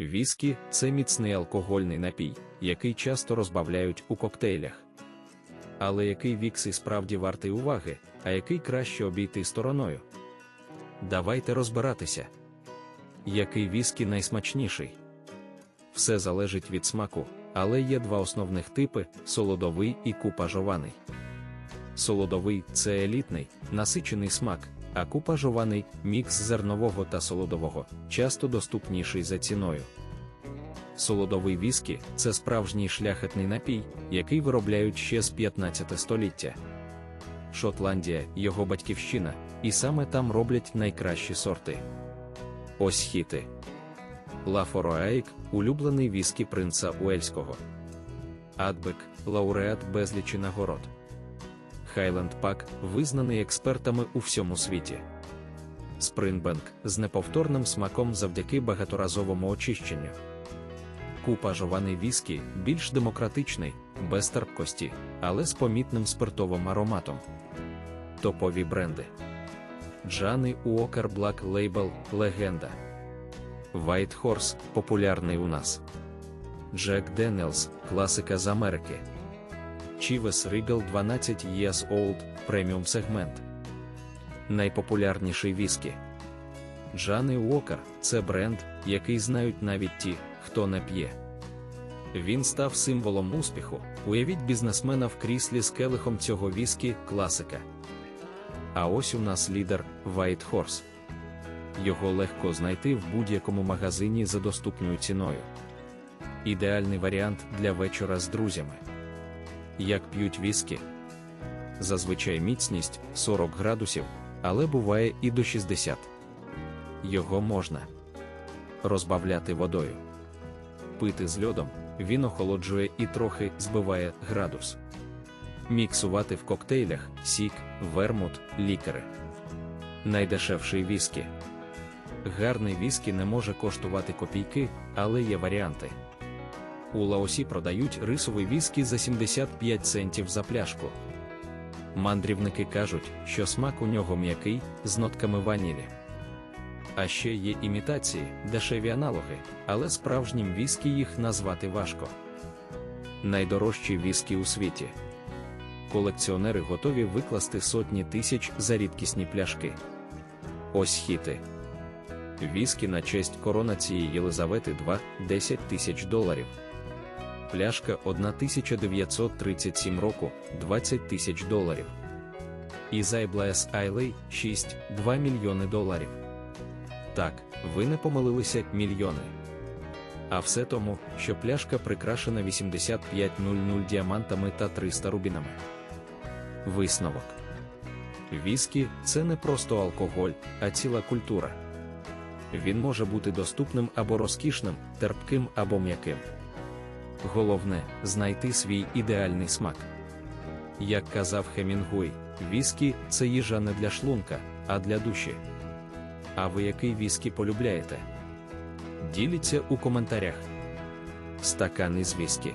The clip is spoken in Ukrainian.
Віскі це міцний алкогольний напій, який часто розбавляють у коктейлях. Але який вікс і справді вартий уваги, а який краще обійти стороною? Давайте розбиратися. Який віскі найсмачніший? Все залежить від смаку, але є два основних типи солодовий і купажований. Солодовий це елітний, насичений смак, а купажований мікс зернового та солодового, часто доступніший за ціною. Солодовий віскі це справжній шляхетний напій, який виробляють ще з 15 століття. Шотландія його батьківщина, і саме там роблять найкращі сорти. Ось хіти. Лафороаїк улюблений віскі принца Уельського. Адбек лауреат безлічі нагород. Хайленд Пак визнаний експертами у всьому світі. Спринбенк з неповторним смаком завдяки багаторазовому очищенню. Купажований віскі більш демократичний, без терпкості, але з помітним спиртовим ароматом. Топові бренди. Джани Уокер Black Label легенда. White Horse популярний у нас. Джек Денелс класика з Америки. Chivas Regal 12 Years Old преміум сегмент. Найпопулярніший віскі. Джани Уокер це бренд, який знають навіть ті, хто не п'є. Він став символом успіху. Уявіть бізнесмена в кріслі з келихом цього віскі класика. А ось у нас лідер White Horse. Його легко знайти в будь-якому магазині за доступною ціною. Ідеальний варіант для вечора з друзями. Як п'ють віскі. Зазвичай міцність 40 градусів, але буває і до 60. Його можна розбавляти водою. Пити з льодом, він охолоджує і трохи збиває градус. Міксувати в коктейлях, сік, вермут, лікери. Найдешевший віскі. Гарний віскі не може коштувати копійки, але є варіанти. У Лаосі продають рисовий віскі за 75 центів за пляшку. Мандрівники кажуть, що смак у нього м'який з нотками ванілі. А ще є імітації, дешеві аналоги, але справжнім віскі їх назвати важко. Найдорожчі віскі у світі. Колекціонери готові викласти сотні тисяч за рідкісні пляшки. Ось хіти. Віскі на честь коронації Єлизавети 2 10 тисяч доларів. Пляшка 1937 року 20 тисяч доларів. Ізайблес Айлей 6 2 мільйони доларів. Так, ви не помилилися мільйони. А все тому, що пляшка прикрашена 8500 діамантами та 300 рубінами. Висновок. Віскі це не просто алкоголь, а ціла культура. Він може бути доступним або розкішним, терпким або м'яким. Головне знайти свій ідеальний смак. Як казав Хемінгуй, віскі це їжа не для шлунка, а для душі. А ви який віскі полюбляєте? Діліться у коментарях. Стакан із віскі.